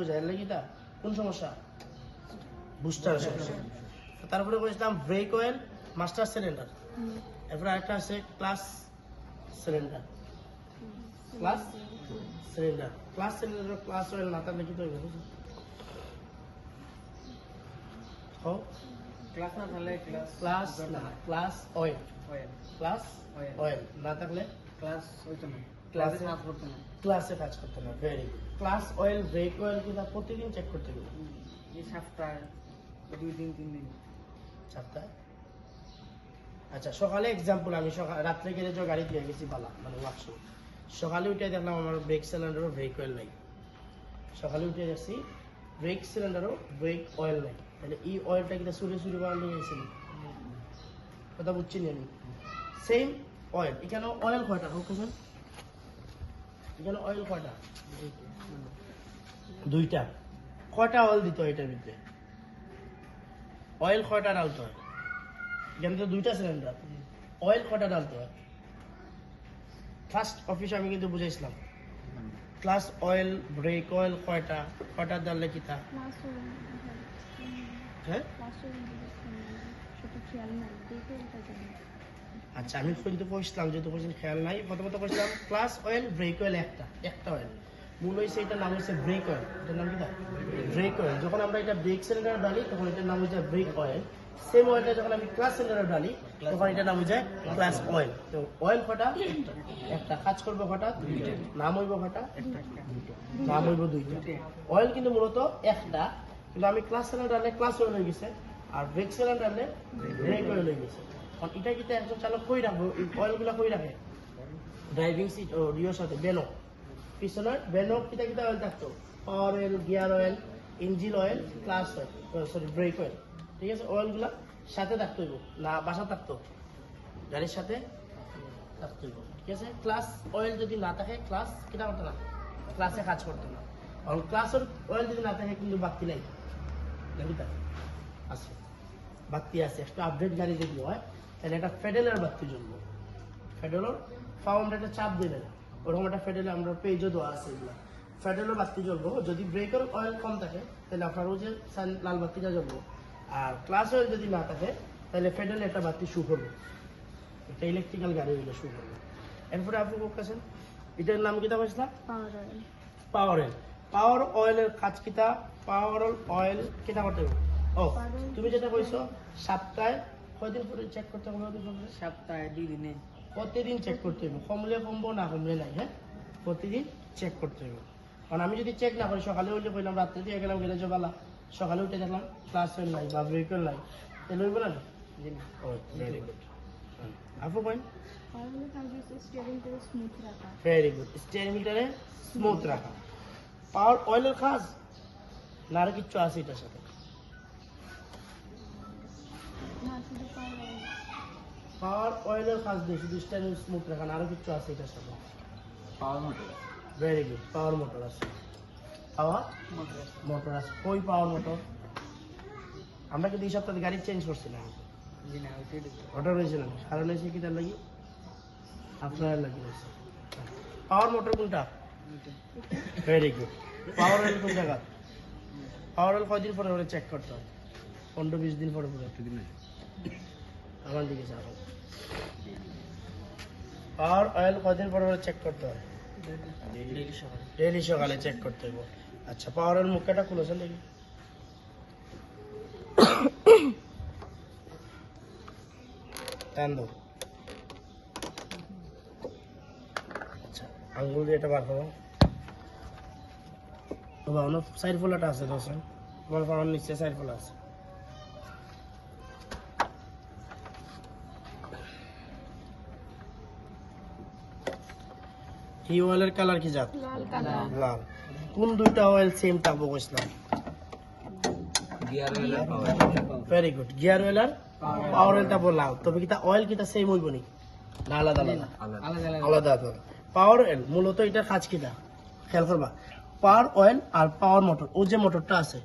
বোঝায় এর লাগি তা কোন সমস্যা? বুস্টার সমস্যা। তারপরে বলেছিলাম ব্রেক অয়েল মাস্টার সিলিন্ডার এরপরে আরেকটা আছে clutch cylinder clutch cylinder clutch cylinder clutch oil না থাকলে কি তো ক্লাস না থাকলে ক্লাস ক্লাস না clutch oil oil clutch oil না থাকলে ক্লাস হইতো না। ক্লাসে কাজ করতো না ক্লাসে কাজ করতে না very clutch oil brake oil কিন্তু প্রতিদিন চেক করতে হবে এই সপ্তাহে দুই দিন তিন দিন। সপ্তাহে আচ্ছা সকালে এক্সাম্পল আমি সকাল রাত্রে গেলে যে গাড়ি দিয়ে গেছি বালা মানে ওয়ার্কশপ সকালে উঠে দেখলাম আমার ব্রেক সিলিন্ডারও ব্রেক অয়েল নাই। সকালে উঠে গেছি ব্রেক সিলিন্ডারও ব্রেক অয়েল নাই। তাহলে এই অয়েলটা কিন্তু সুরে সুরে বানানো গেছি কথা বুঝছি না আমি। সেম অয়েল এখানে অয়েল কয়টা? হোক এখানে অয়েল কয়টা দুইটা কয়টা অয়েল দিতে হয় এটার ভিতরে অয়েল কয়টা ডালতে হয় এখানে তো দুইটা সিলিন্ডার অয়েল কয়টা ডালতে হয় ফার্স্ট অফিসে আমি কিন্তু বুঝাইছিলাম ক্লাস অয়েল ব্রেক অয়েল কয়টা কয়টা ডাললে কি তা হ্যাঁ আচ্ছা আমি কিন্তু কইছিলাম যেহেতু কইছেন খেয়াল নাই। প্রথমত কইছিলাম ক্লাস অয়েল ব্রেক অয়েল একটা একটা অয়েল মূল হয়েছে এটার নাম হচ্ছে ব্রেক অয়েল এটার নাম কি ব্রেক অয়েল যখন আমরা এটা ব্রেক সিলিন্ডার ডালি তখন এটার নাম হচ্ছে ব্রেক অয়েল সেম অয়েলটা যখন আমি ক্লাস সিলিন্ডার ডালি তখন এটার নাম হচ্ছে ক্লাস অয়েল তো অয়েল কটা? একটা। কাজ করবে কটা? নাম হইব কটা? নাম হইব দুইটা। অয়েল কিন্তু মূলত একটা। কিন্তু আমি ক্লাস সিলিন্ডার ডালে ক্লাস অয়েল হয়ে গেছে আর ব্রেক সিলিন্ডার ডালে ব্রেক অয়েল হয়ে গেছে। কারণ এটা কিন্তু একজন চালক কই রাখব অয়েলগুলো কই রাখে ড্রাইভিং সিট ও রিওর সাথে বেনো পিছনের বেনো কিতা কিতা অয়েল থাকতো power oil gear oil engine oil clutch oil sorry brake oil ঠিক আছে অয়েলগুলা সাথে থাকতে হইব না বাসা থাকতো গাড়ির সাথে থাকতে ঠিক আছে ক্লাস অয়েল যদি না থাকে ক্লাস কিতা করতো না ক্লাসে কাজ করতো না কারণ ক্লাসের অয়েল যদি না থাকে কিন্তু বাতি নাই। নাকি আছে। বাতি আছে, একটু আপডেট গাড়ি যদি হয় তাহলে একটা ফেডেলের বাতি জ্বলবো ফেডেলের ফাও আমরা একটা চাপ দেবে। না ওরকম একটা ফেডেলে আমরা পেজও দেওয়া আছে এগুলো। ফেডেলের বাতি জ্বলবো যদি ব্রেকের অয়েল কম থাকে তাহলে আপনার ওই যে লাল বাতিটা জ্বলবো আর ক্লাস অয়েল যদি না থাকে তাহলে ফেডেলে একটা বাতি শু করবে একটা ইলেকট্রিক্যাল গাড়ি হইলে শু করবে এরপরে আপনি বলতেছেন এটার নাম কিতা বলছিলাম পাওয়ার অয়েল পাওয়ার অয়েল অয়েলের কাজ কিতা পাওয়ার অয়েল কিতা করতে হবে ও তুমি যেটা কইছো সপ্তাহে কয়দিন পরে চেক করতে হবে? সপ্তাহে দুই দিনে। প্রতিদিন চেক করতে হবে। কমলে কমবো না কমলে নাই হ্যাঁ? প্রতিদিন চেক করতে হবে। কারণ আমি যদি চেক না করি সকালে উঠে কইলাম রাত্রে দিয়ে গেলাম গেলে জবালা। সকালে উঠে দেখলাম ক্লাস অয়েল নাই বা ব্রেকের নাই। তাহলে হইব না? জি না। ও ভেরি গুড আপু রাখা ভেরি গুড স্টিয়ারিং হুইলটারে স্মুথ রাখা। পাওয়ার অয়েলের কাজ? না আর কিচ্ছু আছে এটার সাথে? পাওয়ার অয়েলের কাজ শুধু স্টিয়ারিং স্মুথ রাখা না আরও কিছু আছে এটার সাথে। Power motor very good power motor আছে। পাওয়ার মোটর আছে। কই পাওয়ার মোটর আমরা কিন্তু এই সপ্তাহে গাড়ি চেঞ্জ করছিলাম না। অর্ডার হয়েছে কারণ হয়েছে কি তার লাগি? আপনার লাগি পাওয়ার মোটর কোনটা? ভেরি গুড পাওয়ার অয়েল কোন জায়গা? পাওয়ার অয়েল কয়দিন পরে পরে চেক করতে হয়? পনেরো বিশ দিন পরে পরে। আমার দিকে চাপো পাওয়ার অয়েল কয়দিন পরে পরে চেক করতে হয়? ডেইলি সকালে। চেক করতে হবে আচ্ছা মুখটা খুলেছেন দেখি। টান দাও। আচ্ছা আঙ্গুল দিয়ে এটা বার করো। বাবা সাইড ফোলাটা আছে দোষণ তোমার নিচে সাইড ফোলা আছে। এই অয়েলের কালার কি জাত? লাল কোন দুইটা অয়েল সেম কইছিলাম ভেরি গুড গিয়ার অয়েল আর পাওয়ার অয়েল লাল তবে অয়েল সেম হইব নি না আলাদা আলাদা। আলাদা। আলাদা পাওয়ার অয়েল মূলত এটা কাজ কিটা খেয়াল করবা। পাওয়ার অয়েল আর পাওয়ার মোটর ও যে মোটরটা আছে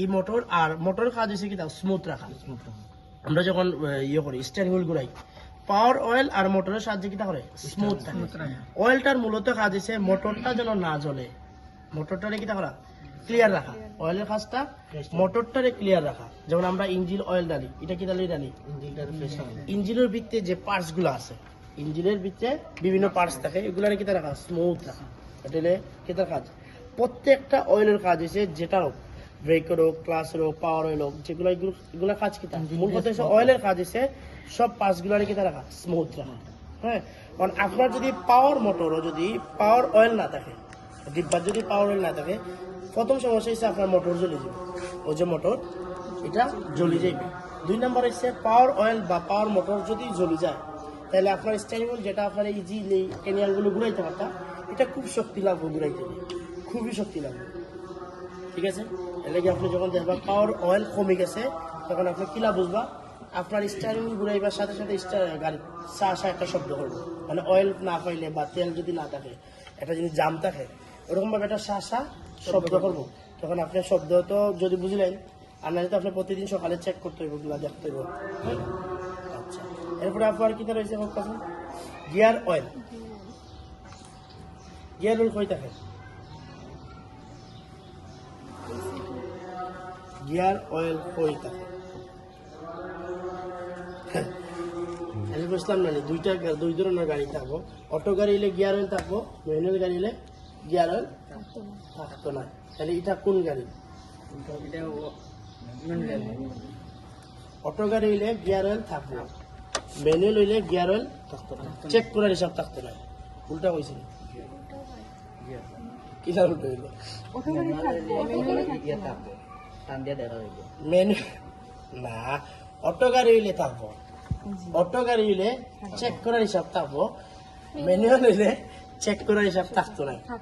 এই মোটর আর মোটরের কাজ হচ্ছে কিটা স্মুথ রাখা। আমরা যখন ইয়ে করি স্টিয়ারিং হুইল ঘুরাই পাওয়ার অয়েল আর মোটরের সাহায্যে কিটা করে? স্মুথ থাকে। অয়েলটার মূলত কাজ হচ্ছে মোটরটা যেন না জ্বলে। মোটরটারে কিটা করা? ক্লিয়ার রাখা। অয়েলের কাজটা মোটরটারে ক্লিয়ার রাখা। যেমন আমরা ইঞ্জিন অয়েল ডালি। এটা কি ডালি ডালি? ইঞ্জিনের ভিতরে যে পার্টসগুলো আছে ইঞ্জিনের ভিতরে বিভিন্ন পার্টস থাকে এগুলার কিতা রাখা? স্মুথ রাখা। এটা কিতার কাজ? প্রত্যেকটা অয়েলের কাজ হচ্ছে যেটা ব্রেকের হোক ক্লাসের হোক পাওয়ার অয়েল হোক যেগুলো এগুলো কাজ কিতা মূল কথা হচ্ছে অয়েলের কাজ হচ্ছে সব পার্টসগুলার কিতা রাখা স্মুথ রাখা। হ্যাঁ? কারণ আপনার যদি পাওয়ার মোটরও যদি পাওয়ার অয়েল না থাকে ডিব্বার যদি পাওয়ার অয়েল না থাকে প্রথম সমস্যা হচ্ছে আপনার মোটর জ্বলে যাবে। ওই যে মোটর এটা জ্বলে যাবে দুই নম্বর হচ্ছে পাওয়ার অয়েল বা পাওয়ার মোটর যদি জ্বলে যায় তাহলে আপনার স্টাইল যেটা আপনার যে ক্যানিয়ালগুলো ঘুরাইতে পারতাম এটা খুব শক্তি লাগবে ঘুরাইতে। খুবই শক্তি লাগবে ঠিক আছে? এলে কি আপনি যখন দেখবেন পাওয়ার অয়েল কমে গেছে তখন আপনি কিলা বুঝবা? আপনার স্টারিং ঘুরাইবার সাথে সাথে স্টার গাড়ি চা চা একটা শব্দ করবে। মানে অয়েল না পাইলে বা তেল যদি না থাকে একটা যদি জাম থাকে ওরকমভাবে একটা চা চা শব্দ করব। তখন আপনার শব্দ তো যদি বুঝলেন আর নাহলে তো আপনি প্রতিদিন সকালে চেক করতে হইবগুলা দেখতে হইব? আচ্ছা এরপরে আপনার কি রয়েছে? Gear oil. গিয়ার অয়েল কই থাকে? গিয়ার অয়েল কই থাকে? আমি বুঝলাম না দুইটা দুই ধরনের গাড়ি থাকব। অটো গাড়ি হলে গিয়ার অয়েল থাকব ম্যানুয়াল গাড়ি হলে গিয়ার অয়েল থাকতো না। তাহলে এটা কোন গাড়ি? অটো গাড়ি হইলে গিয়ার অয়েল থাকব। ম্যানুয়াল হইলে গিয়ার অয়েল থাকতো না। চেক করার হিসাব থাকতো না। উল্টা কইছি। কি না উল্টা হইল। টান দিয়ে দেখা হইব। মেনু না অটো গাড়ি হইলে থাকব অটো গাড়ি হইলে চেক করার হিসাব থাকব মেনু হইলে চেক করার হিসাব থাকতো না